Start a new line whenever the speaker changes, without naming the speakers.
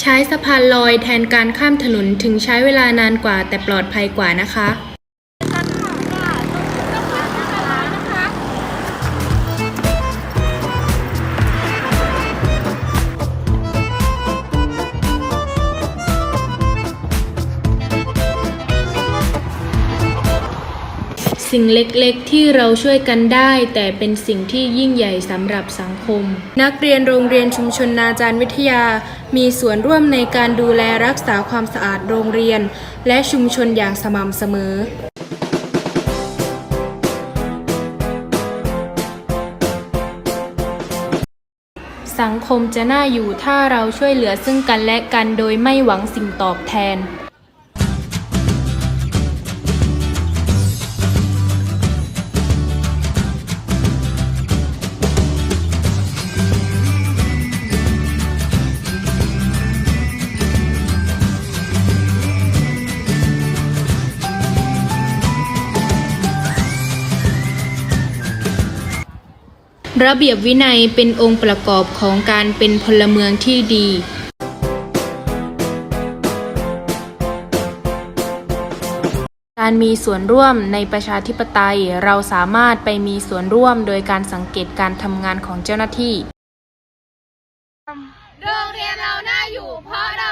ใช้สะพานลอยแทนการข้ามถนนถึงใช้เวลานานกว่าแต่ปลอดภัยกว่านะคะ สิ่งเล็กๆ ที่เราช่วยกันได้ แต่เป็นสิ่งที่ยิ่งใหญ่สำหรับสังคม นักเรียนโรงเรียนชุมชนนาจารย์วิทยา มีส่วนร่วมในการดูแลรักษาความสะอาดโรงเรียน และชุมชนอย่างสม่ำเสมอสังคมจะน่าอยู่ถ้าเราช่วยเหลือซึ่งกันและกันโดยไม่หวังสิ่งตอบแทน ระเบียบวินัยเป็นองค์ประกอบของการเป็นพลเมืองที่ดี การมีส่วนร่วมในประชาธิปไตย เราสามารถไปมีส่วนร่วมโดยการสังเกตการทำงานของเจ้าหน้าที่
โรงเรียนเราน่าอยู่เพราะเรา